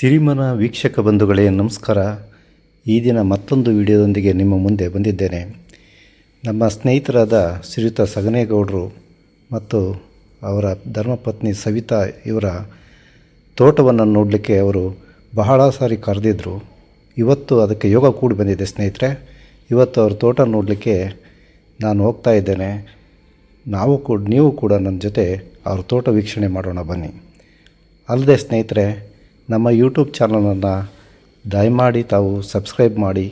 ಸಿರಿಮನ ವೀಕ್ಷಕ ಬಂಧುಗಳೇ, ನಮಸ್ಕಾರ. ಈ ದಿನ ಮತ್ತೊಂದು ವಿಡಿಯೋದೊಂದಿಗೆ ನಿಮ್ಮ ಮುಂದೆ ಬಂದಿದ್ದೇನೆ. ನಮ್ಮ ಸ್ನೇಹಿತರಾದ ಶ್ರೀಯುತ ಸಗನೇಗೌಡರು ಮತ್ತು ಅವರ ಧರ್ಮಪತ್ನಿ ಸವಿತಾ ಇವರ ತೋಟವನ್ನು ನೋಡಲಿಕ್ಕೆ ಅವರು ಬಹಳ ಸಾರಿ ಕರೆದಿದ್ದರು ಇವತ್ತು ಅದಕ್ಕೆ ಯೋಗ ಕೂಡಿ ಬಂದಿದೆ ಸ್ನೇಹಿತರೆ. ಇವತ್ತು ಅವ್ರ ತೋಟ ನೋಡಲಿಕ್ಕೆ ನಾನು ಹೋಗ್ತಾ ಇದ್ದೇನೆ. ನಾವು ಕೂಡ, ನೀವು ಕೂಡ ನನ್ನ ಜೊತೆ ಅವ್ರ ತೋಟ ವೀಕ್ಷಣೆ ಮಾಡೋಣ ಬನ್ನಿ. ಅಲ್ಲದೆ ಸ್ನೇಹಿತರೆ ನಮ್ಮ ಯೂಟ್ಯೂಬ್ ಚಾನಲನ್ನು ದಯಮಾಡಿ ತಾವು ಸಬ್ಸ್ಕ್ರೈಬ್ ಮಾಡಿ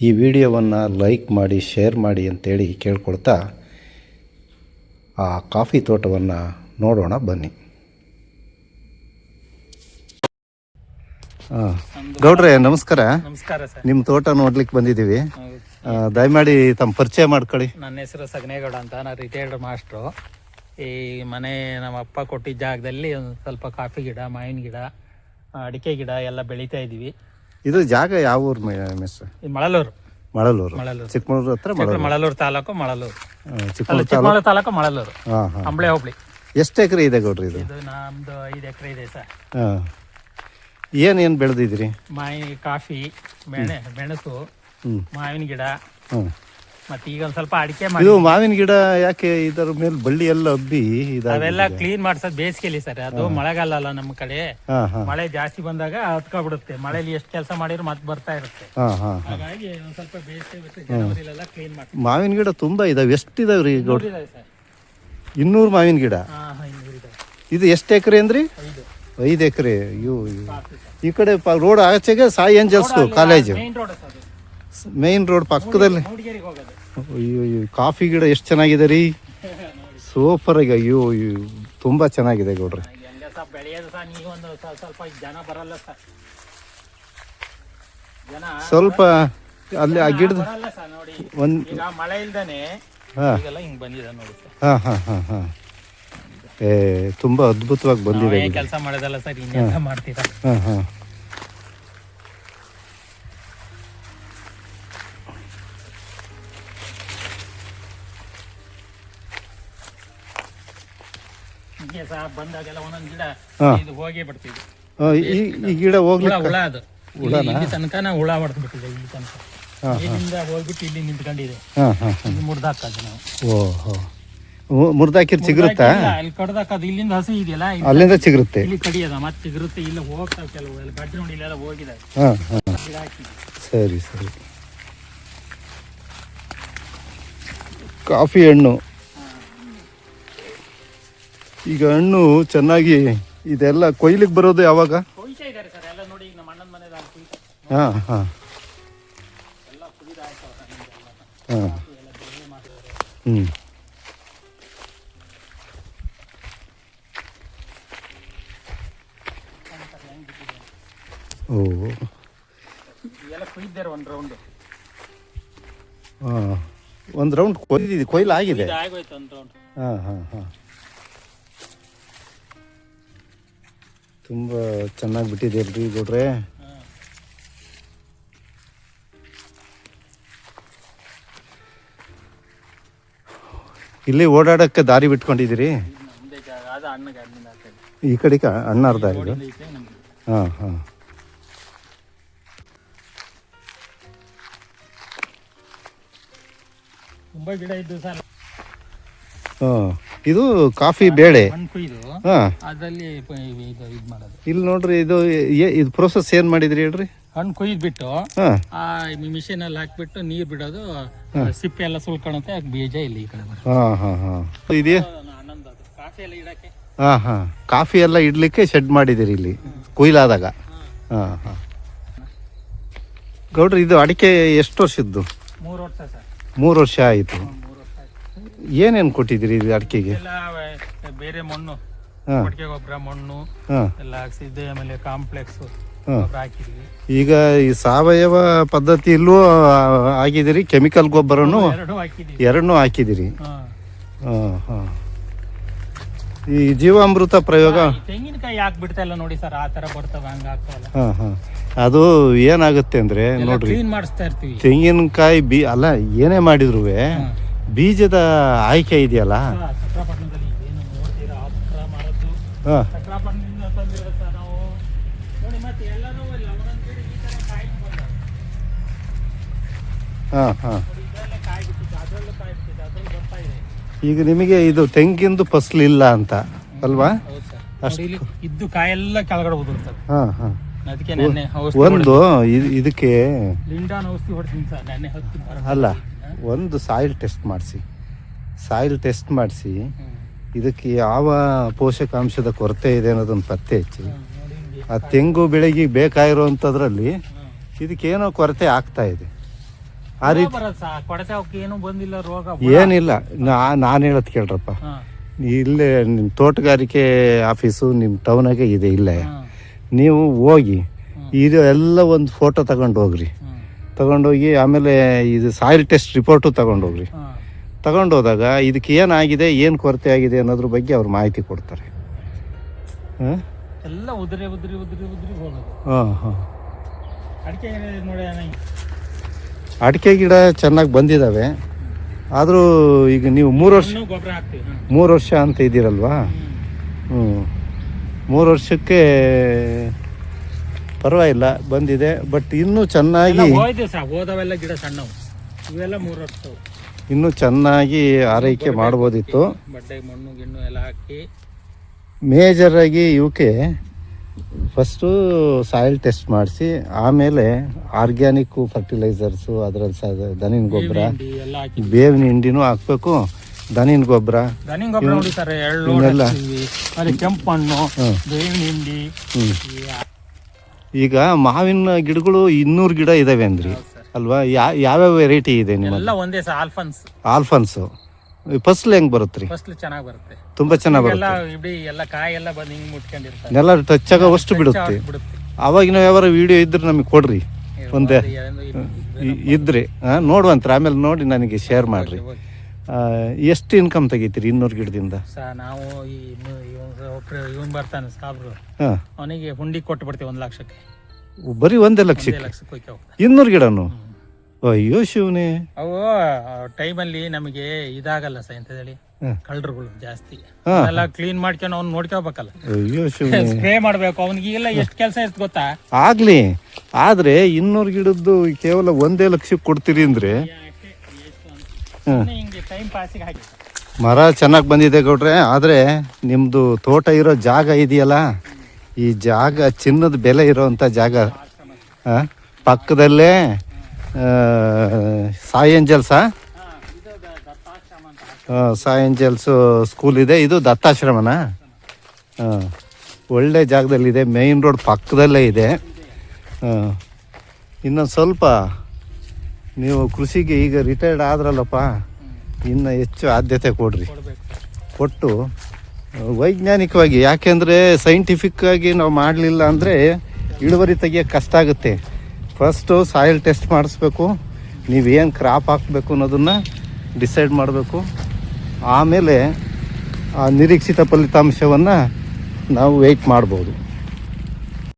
ಈ ವಿಡಿಯೋವನ್ನು ಲೈಕ್ ಮಾಡಿ ಶೇರ್ ಮಾಡಿ ಅಂತೇಳಿ ಕೇಳ್ಕೊಳ್ತಾ ಆ ಕಾಫಿ ತೋಟವನ್ನು ನೋಡೋಣ ಬನ್ನಿ. ಗೌಡ್ರೆ ನಮಸ್ಕಾರ. ನಮಸ್ಕಾರ ಸರ್. ನಿಮ್ಮ ತೋಟ ನೋಡ್ಲಿಕ್ಕೆ ಬಂದಿದ್ದೀವಿ. ದಯಮಾಡಿ ತಮ್ಮ ಪರಿಚಯ ಮಾಡ್ಕೊಳ್ಳಿ. ನನ್ನ ಹೆಸರು ಸಗನೇಗೌಡ ಅಂತ ನಾನು ರಿಟೈರ್ಡ್ ಮಾಸ್ಟ್ರು ಈ ಮನೆ ನಮ್ಮ ಅಪ್ಪ ಕೊಟ್ಟಿದ್ದ ಜಾಗದಲ್ಲಿ ಒಂದು ಸ್ವಲ್ಪ ಕಾಫಿ ಗಿಡ ಮಾವಿನ ಗಿಡ ಅಡಿಕೆ ಗಿಡ ಎಲ್ಲ ಬೆಳೀತಾ ಇದೀವಿ ಇದು ಜಾಗ ಯಾವ ಊರು ಮಿಸ್? ಈ ಮಳಲೂರು. ಮಳಲೂರು. ಮಳಲೂರು. ಚಿಕ್ಕಮಗಳೂರು ಹತ್ರ ಮಳಲೂರು. ತಾಲೂಕು ಮಳಲೂರು. ಚಿಕ್ಕಮಗಳೂರು ಚಿಕ್ಕಮಗಳೂರು ತಾಲೂಕು? ಮಳಲೂರು. ಅಂಬಳೆ ಹೋಬಳಿ. ಎಷ್ಟು ಎಕರೆ ಇದೆ ಗೌಡ್ರಿ ಇದು? ಇದು ನಮ್ದು ಐದು ಎಕರೆ ಇದೆ ಸರ್. ಹಾಂ. ಏನೇನು ಬೆಳೆದಿದ್ರಿ ಮಾಯಿ ಕಾಫಿ ಬೆಣೆ ಮೆಣಸು ಮಾವಿನ ಗಿಡ. ಹ್ಞೂ ಮತ್ತೆ ಈಗ ಒಂದು ಸ್ವಲ್ಪ ಅಡಿಕೆ ಮಾಡಿ. ಇದು ಮಾವಿನ ಗಿಡ ಯಾಕೆ ಇದರ ಮೇಲೆ ಬಳ್ಳಿ ಎಲ್ಲ ಹಬ್ಬಿ ಅವೆಲ್ಲ ಕ್ಲೀನ್ ಮಾಡ್ಸೋದು ಬೇಸಿಗೆಲಿ ಸರ್. ಅದು ಮಳೆಗಾಲ ಅಲ್ಲ ನಮ್ಮ ಕಡೆ. ಮಳೆ ಜಾಸ್ತಿ ಬಂದಾಗ ಹತ್ಕೊಬಿಡುತ್ತೆ. ಮಳೆಲಿ ಎಷ್ಟು ಕೆಲಸ ಮಾಡಿದ್ರು ಮತ್ತೆ ಬರ್ತಾ ಇರುತ್ತೆ. ಹಾಗಾಗಿ ಒಂದ್ ಸ್ವಲ್ಪ ಬೇಸಿಗೆ ಜನವರಿಲೆಲ್ಲ ಕ್ಲೀನ್ ಮಾಡಿ ಮಾವಿನ ಗಿಡ ತುಂಬಾ ಇದಾವೆ. ಎಷ್ಟು ಇದಾವೆ ರೀ ಇನ್ನೂರು ಮಾವಿನ ಗಿಡ? ಇದೆ ಎಷ್ಟು ಎಕರೆ ಅಂದ್ರಿ? ಐದು. ಎಕರೆ. ಅಯ್ಯೋ. ಈ ಕಡೆ ರೋಡ್ ಆಚೆಗೆ Sai angels college. Main road ಪಕ್ಕದಲ್ಲಿ. ಅಯ್ಯೋ ಅಯ್ಯೋ ಕಾಫಿ ಗಿಡ ಎಷ್ಟು ಚೆನ್ನಾಗಿದೆ ರೀ? ಸೂಪರ್ ಆಗಿ ಅಯ್ಯೋ ಅಯ್ಯೋ ತುಂಬ ಚೆನ್ನಾಗಿದೆ ಗೌಡ್ರಿ. ಸ್ವ- ಸ್ವಲ್ಪ ಅಲ್ಲಿ ಆ ಗಿಡದ ಒಂದು ಮಳೆ ಇಲ್ದಾನೆ ಹಾಂ. ಹಾಂ ಹಾಂ ಹಾಂ ಹಾಂ. ಏ ತುಂಬ ಅದ್ಭುತವಾಗಿ ಬಂದಿದೆ ಕೆಲಸ ಮಾಡಿದಲ್ಲ ಸರ್ ಹಾಂ ಹಾಂ. ಹಿಂಗೆ ಸಹ ಬಂದಾಗೆಲ್ಲ ಒಂದೊಂದು ಗಿಡ. ಇದು ಹೋಗಿ ಬಿಡ್ತಿದ್ವಿ ಈ ಈ ಗಿಡ ಹುಳ ಹೋಗ್ಲಿಕ್ಕೆ ಹುಳ ಅದು. ಇಲ್ಲಿ ಇಲ್ಲಿ ತನಕ ನಾವು ಹುಳ ಹೊಡೆದು ಬಿಟ್ಟಿದೆ ಇಲ್ಲಿ ತನಕ. ಇಲ್ಲಿಂದ ಹೋಗ್ಬಿಟ್ಟು ಇಲ್ಲಿ ನಿಂತ್ಕೊಂಡಿದೆ. ಹಾಂ ಹಾಂ ಮುರಿದಾಕಿರ್ ಚಿಗುರುತ್ತಾ ಕಡ್ದಾಕದು. ಇಲ್ಲಿಂದ ಹಸಿ ಇದೆಯಲ್ಲ ಇಲ್ಲಿ- ಅಲ್ಲಿಂದ ಚಿಗುರುತ್ತೆ ಇಲ್ಲಿ ಕಡಿಯದ ಮತ್ತೆ ಚಿಗುರುತ್ತೆ ಇಲ್ಲ ಹೋಗ್ತಾವ ಕೆಲವು ಇಲ್ಲಿ ಗಡ್ಡೆ ನೋಡಿ ಇಲ್ಲೆಲ್ಲ ಹೋಗಿದೆ ಹಾಂ ಹಾಂ. ಗಿಡ ಹಾಕಿದ್ವಿ ಸರಿ ಸರಿ. ಕಾಫಿ ಹಣ್ಣು. ಈಗ ಹಣ್ಣು ಚೆನ್ನಾಗಿ ಇದೆಲ್ಲ ಕೊಯ್ಲಿಗೆ ಬರೋದು ಯಾವಾಗ? ಹಾಂ ಹಾಂ. ಹಾಂ. ಹ್ಞೂ ಓ. ಹಾಂ. ಒಂದು ರೌಂಡ್ ಕೊಯ್ದಿದೆ ಕೊಯ್ಲು ಆಗಿದೆ ಹಾಂ ಹಾಂ ಹಾಂ. ತುಂಬ ಚೆನ್ನಾಗಿ ಬಿಟ್ಟಿದೆ ಗೌಡ್ರೆ. ಇಲ್ಲಿ ಓಡಾಡಕ್ಕೆ ದಾರಿ ಬಿಟ್ಕೊಂಡಿದ್ದೀರಿ? ಈ ಕಡೆಗೆ ಅಣ್ಣ ಅರ್ಧ ಹಾಂ ಹಾಂ. ತುಂಬ ಗಿಡ ಇದ್ದು ಸರ್. ಇದು ಕಾಫಿ ಬೇಳೆ. ಹಾಂ ಅದ್ರಲ್ಲಿ ಪ- ಇದು ಇದು ಮಾಡೋದು. ಇಲ್ಲಿ ನೋಡ್ರಿ ಇದು ಏ- ಇದು ಪ್ರೋಸೆಸ್ ಏನು ಮಾಡಿದ್ರಿ ಹೇಳ್ರಿ? ಹಣ್ಣು ಕೊಯ್ದ್ಬಿಟ್ಟು ಹಾಂ. ಆ ಮಿಷಿನ್ ಅಲ್ಲಿ ಹಾಕ್ಬಿಟ್ಟು ನೀರ್ ಬಿಡೋದು ಸಿಪ್ಪೆ ಎಲ್ಲ ಸುಲ್ಕೊಳತ್ತೆ ಬೀಜ ಇಲ್ಲಿ ಈ ಕಡೆ ಬರೋದು ಹಾಂ ಹಾಂ ಹಾಂ. ಇದೆಯಾ? ಆನಂದ ಅದು. ಕಾಫಿ ಎಲ್ಲ ಇಡಕ್ಕೆ? ಹಾಂ ಹಾಂ. ಕಾಫಿ ಎಲ್ಲ ಇಡ್ಲಿಕ್ಕೆ ಶೆಡ್ ಮಾಡಿದಿರಿ ಇಲ್ಲಿ ಕೊಯ್ಲಾದಾಗ. ಹಾ. ಹಾ ಗೌಡ್ರಿ ಇದು ಅಡಿಕೆ ಎಷ್ಟು ವರ್ಷದ್ದು? ಮೂರು ವರ್ಷ ಸರ್. ಮೂರು ವರ್ಷ ಆಯ್ತು. ಏನೇನು ಕೊಟ್ಟಿದ್ದೀರಿ ಇದು ಅಡಿಕೆಗೆ? ಎಲ್ಲ ಬೇರೆ ಮಣ್ಣು. ಹಾಂ. ಗೊಬ್ಬರ ಮಣ್ಣು ಹಾಂ. ಎಲ್ಲ ಹಾಕ್ಸಿದ್ದೆ ಆಮೇಲೆ ಕಾಂಪ್ಲೆಕ್ಸ್ ಹಾಕಿದ್ವಿ ಈಗ ಈ ಸಾವಯವ ಪದ್ಧತಿಯಲ್ಲೂ ಆಗಿದ್ದೀರಿ ಕೆಮಿಕಲ್ ಗೊಬ್ಬರನು? ಎರಡು ಹಾಕಿದ್ವಿ ಎರಡನ್ನೂ ಹಾಕಿದ್ದೀರಿ. ಹಾ. ಹಾಂ ಹಾಂ. ಈ ಜೀವಾಮೃತ ಪ್ರಯೋಗ? ಈ ತೆಂಗಿನಕಾಯಿ ಯಾಕೆ ಬಿಡ್ತಾ ಇಲ್ಲ ನೋಡಿ ಸರ್ ಆ ತರ ಬರ್ತವೆ ಹಂಗ ಆಗ್ತಾವಲ್ಲ ಹಾಂ ಹಾಂ. ಅದು ಏನಾಗುತ್ತೆ ಅಂದರೆ ನೋಡ್ರಿ. ಕ್ಲೀನ್ ಮಾಡಿಸ್ತಾ ಇರ್ತೀವಿ. ತೆಂಗಿನಕಾಯಿ ಬಿ ಅಲ್ಲ ಏನೇ ಮಾಡಿದ್ರು ಬೀಜದ ಆಯ್ಕೆ ಇದೆಯಲ್ಲ? ಹಾ, ಏನು ನೋಡ್ತೀರಾ? ಆ ಥರ ಮಾರದ್ದು. ಹಾಂ. ಚಕ್ರಪಟ್ಟಣದಿಂದ ತಂದಿರೋದು ಸರ್ ನಾವು. ನೋಡಿ ಮತ್ತೆ ಎಲ್ಲರೂ ಇಲ್ಲ ಒಂದೊಂದು ಗಿಡ ಈ ಥರ ಕಾಯಿ ಬಂದವೆ ಹಾಂ ಹಾಂ. ನೋಡಿ ಇದರಲ್ಲೇ ಕಾಯಿ ಬಿಟ್ಟಿತ್ತು ಅದರಲ್ಲೂ ಕಾಯಿ ಬಿಟ್ಟಿತ್ತು ಅದ್ರಲ್ಲಿ ಬರ್ತಾ ಇದೆ. ಈಗ ನಿಮಗೆ ಇದು ತೆಂಗಿಂದು ಫಸಲು ಇಲ್ಲ ಅಂತ ಅಲ್ವಾ? ಹೌದು ಸರ್. ನೋಡಿ ಇಲ್ಲಿ ಇದ್ದು ಕಾಯೆಲ್ಲ ಕೆಳಗಡೆ ಉದುರ್ತದೆ ಹಾಂ ಹಾಂ. ಅದಕ್ಕೆ ನೆನ್ನೆ ಔಷಧಿ ಒಂದು ಇದ್- ಇದಕ್ಕೆ ಲಿಂಡಾನ್ ಔಷಧಿ ಹೊಡ್ತೀನಿ ಸರ್ ನೆನ್ನೆ ಹತ್ತು. ಅಲ್ಲ ಒಂದು ಸಾಯಿಲ್ ಟೆಸ್ಟ್ ಮಾಡಿಸಿ. ಸಾಯಿಲ್ ಟೆಸ್ಟ್ ಮಾಡಿಸಿ ಇದಕ್ಕೆ ಯಾವ ಪೋಷಕಾಂಶದ ಕೊರತೆ ಇದೆ ಅನ್ನೋದನ್ನು ಪತ್ತೆ ಹಚ್ಚಿ. ಆ ತೆಂಗು ಬೆಳೆಗೆ ಬೇಕಾಗಿರುವಂಥದ್ರಲ್ಲಿ ಇದಕ್ಕೇನೋ ಕೊರತೆ ಆಗ್ತಾ ಇದೆ. ಆ ರೀತಿ ಏನಿಲ್ಲ. ನಾ ನಾನು ಹೇಳೋದು ಕೇಳ್ರಪ್ಪ. ಇಲ್ಲೇ ನಿಮ್ಮ ತೋಟಗಾರಿಕೆ ಆಫೀಸು ನಿಮ್ಮ ಟೌನಾಗೆ ಇದೆ ಇಲ್ಲೇ. ನೀವು ಹೋಗಿ ಇದು ಎಲ್ಲ ಒಂದು ಫೋಟೋ ತಗೊಂಡು ಹೋಗ್ರಿ. ತಗೊಂಡೋಗಿ ಆಮೇಲೆ ಇದು ಸಾಯಿಲ್ ಟೆಸ್ಟ್ ರಿಪೋರ್ಟು ತಗೊಂಡೋಗ್ರಿ. ತಗೊಂಡೋದಾಗ ಇದಕ್ಕೆ ಏನಾಗಿದೆ ಏನು ಕೊರತೆ ಆಗಿದೆ ಅನ್ನೋದ್ರ ಬಗ್ಗೆ ಅವ್ರು ಮಾಹಿತಿ ಕೊಡ್ತಾರೆ. ಹಾಂ? ಎಲ್ಲ ಉದುರಿ ಉದುರಿ ಉದುರಿ ಉದುರಿ ಹೋಗೋದು. ಹಾಂ ಹಾಂ. ಅಡಿಕೆ ನೋಡಿ ಅಡಿಕೆ ಗಿಡ ಚೆನ್ನಾಗಿ ಬಂದಿದ್ದಾವೆ ಆದರೂ ಈಗ ನೀವು ಮೂರು ವರ್ಷ ಮೂರು ವರ್ಷ ಅಂತ ಇದ್ದೀರಲ್ವಾ? ಹ್ಞೂ ಮೂರು ವರ್ಷಕ್ಕೆ ಪರವಾಗಿಲ್ಲ ಬಂದಿದೆ. ಬಟ್ ಇನ್ನೂ ಚೆನ್ನಾಗಿ ಹೋದವೆಲ್ಲ ಗಿಡ ಸಣ್ಣವು. ಇವೆಲ್ಲ ಮೂರು ವರ್ಷವು ಇನ್ನೂ ಚೆನ್ನಾಗಿ ಆರೈಕೆ ಮಾಡ್ಬೋದಿತ್ತು. ಮೇಜರ್ ಮಣ್ಣು ಗಿಣ್ಣು ಎಲ್ಲ ಹಾಕಿ. ಮೇಜರಾಗಿ ಇವಕ್ಕೆ ಫಸ್ಟು ಸಾಯಿಲ್ ಟೆಸ್ಟ್ ಮಾಡಿಸಿ ಆಮೇಲೆ ಆರ್ಗ್ಯಾನಿಕ್ಕು ಫರ್ಟಿಲೈಸರ್ಸು ಅದರಲ್ಲಿ ಸಹ ದನಿನ ಗೊಬ್ಬರ ಬೇವಿನ ಹಿಂಡಿನೂ ಹಾಕ್ಬೇಕು ದನಿನ ಗೊಬ್ಬರ ದನಿ ಗೊಬ್ಬರ ನೋಡಿ ಸರ್ ಎಳ್ಳು ಇವನ್ನೆಲ್ಲ? ಅಲ್ಲಿ ಕೆಂಪು ಹಣ್ಣು ಬೇವಿನ ಹಿಂಡಿ ಈಗ ಮಾವಿನ ಗಿಡಗಳು ಇನ್ನೂರು ಗಿಡ ಇದಾವೆ ಅಂದ್ರಿ. ಅಲ್ವಾ? ಯಾ ಯಾವ್ಯಾವ ವೆರೈಟಿ ಇದೆ ನಿಮ್ಮ ಎಲ್ಲ ಒಂದೇ ಆಲ್ಫನ್ಸ್ ಆಲ್ಫನ್ಸು ಫಸ್ಲ್ ಹೆಂಗ್ ಬರುತ್ತೆ ಫಸ್ಲ್ ಚೆನ್ನಾಗಿ ಬರುತ್ತೆ. ತುಂಬಾ ಚೆನ್ನಾಗಿ ಎಲ್ಲ ಇಡೀ ಎಲ್ಲ ಕಾಯಿ ಎಲ್ಲ ಬಂದು ಹಿಂಗ್ ಮುಟ್ಕೊಂಡಿರ್ತಾರೆ ನೆಲ ಟಚ್ ಆಗೋವಷ್ಟು ಬಿಡುತ್ತೆ. ಅವಾಗಿನ ಯಾವಾರ ವಿಡಿಯೋ ಇದ್ರೆ ನಮಗೆ ಕೊಡ್ರಿ. ಒಂದೇ ಇದ್ರೆ ನೋಡುವಂತ್ರಿ ಆಮೇಲೆ ನೋಡಿ ನನಗೆ ಶೇರ್ ಮಾಡ್ರಿ. ಎಷ್ಟು ಇನ್ಕಮ್ ತೆಗಿತೀರಿ ಇನ್ನೂರು ಗಿಡದಿಂದ? ಸರ್ ನಾವು ಈ ಇವನ್ ಬರ್ತಾನೆ ಸಾಬ್ರು. ಹಾಂ. ಅವನಿಗೆ ಹುಂಡಿ ಕೊಟ್ಟು ಬಿಡ್ತೀವಿ ಒಂದು ಲಕ್ಷಕ್ಕೆ. ಬರೀ ಒಂದೇ ಒಂದೇ ಲಕ್ಷಕ್ಕೆ ಲಕ್ಷಕ್ಕೆ ಹೋಗಿ ಹೋಗ್ತಾನೆ ಇನ್ನೂರು ಗಿಡನು? ಅಯ್ಯೋ ಶಿವನೇ. ಅವು ಟೈಮಲ್ಲಿ ನಮಗೆ ಇದಾಗಲ್ಲ ಸರ್ ಅಂತ ಹೇಳಿ ಹ್ಮ್. ಕಳ್ಳರುಗಳು ಜಾಸ್ತಿ. ಹಾ. ಎಲ್ಲ ಕ್ಲೀನ್ ಮಾಡ್ಕೊಂಡು ಅವ್ನು ನೋಡ್ಕೋಬೇಕಲ್ಲ. ಅಯ್ಯೋ ಶಿವನೇ. ಸ್ಪ್ರೇ ಮಾಡ್ಬೇಕು. ಅವನಿಗೆ ಎಲ್ಲ ಎಷ್ಟು ಕೆಲಸ ಇರ್ತ ಗೊತ್ತಾ? ಆಗ್ಲಿ. ಆದ್ರೆ ಇನ್ನೂರು ಗಿಡದ್ದು ಕೇವಲ ಒಂದೇ ಲಕ್ಷಕ್ಕೆ ಕೊಡ್ತೀರಿ ಅಂದ್ರೆ ಸುಮ್ನೆ ಹಿಂಗೆ ಟೈಮ್ ಪಾಸಿಗೆ ಹಾಕಿ ಮರ ಚೆನ್ನಾಗಿ ಬಂದಿದೆ ಗೌಡ್ರೆ ಆದರೆ ನಿಮ್ಮದು ತೋಟ ಇರೋ ಜಾಗ ಇದೆಯಲ್ಲ? ಈ ಜಾಗ ಚಿನ್ನದ ಬೆಲೆ ಇರೋವಂಥ ಜಾಗ. ಆ, ಪಕ್ಕದಲ್ಲೇ ಆ, ಸಾಯಿ ಏಂಜಲ್ಸಾ ಆ, ಸಾಯಿ ಏಂಜಲ್ಸು ಸ್ಕೂಲ್ ಇದೆ. ಇದು ದತ್ತಾಶ್ರಮನಾ? ಹಾಂ ಒಳ್ಳೆ ಜಾಗದಲ್ಲಿದೆ. ಮೇಯ್ನ್ ರೋಡ್ ಪಕ್ಕದಲ್ಲೇ ಇದೆ. ಹಾಂ ಇನ್ನೊಂದು ಸ್ವಲ್ಪ ನೀವು ಕೃಷಿಗೆ ಈಗ ರಿಟೈರ್ಡ್ ಆದ್ರಲ್ಲಪ್ಪ, ಇನ್ನು ಹೆಚ್ಚು ಆದ್ಯತೆ ಕೊಡ್ರಿ. ಕೊಟ್ಟು, ವೈಜ್ಞಾನಿಕವಾಗಿ, ಯಾಕೆಂದರೆ ಸೈಂಟಿಫಿಕ್ ಆಗಿ ನಾವು ಮಾಡಲಿಲ್ಲ ಅಂದರೆ ಇಳುವರಿ ತೆಗಿಯೋಕ್ಕೆ ಕಷ್ಟ ಆಗುತ್ತೆ. ಫಸ್ಟು ಸಾಯಿಲ್ ಟೆಸ್ಟ್ ಮಾಡಿಸ್ಬೇಕು ನೀವೇನು ಕ್ರಾಪ್ ಹಾಕಬೇಕು ಅನ್ನೋದನ್ನು ಡಿಸೈಡ್ ಮಾಡಬೇಕು. ಆಮೇಲೆ ಆ ನಿರೀಕ್ಷಿತ ಫಲಿತಾಂಶವನ್ನು ನಾವು ವೆಯ್ಟ್ ಮಾಡ್ಬೋದು.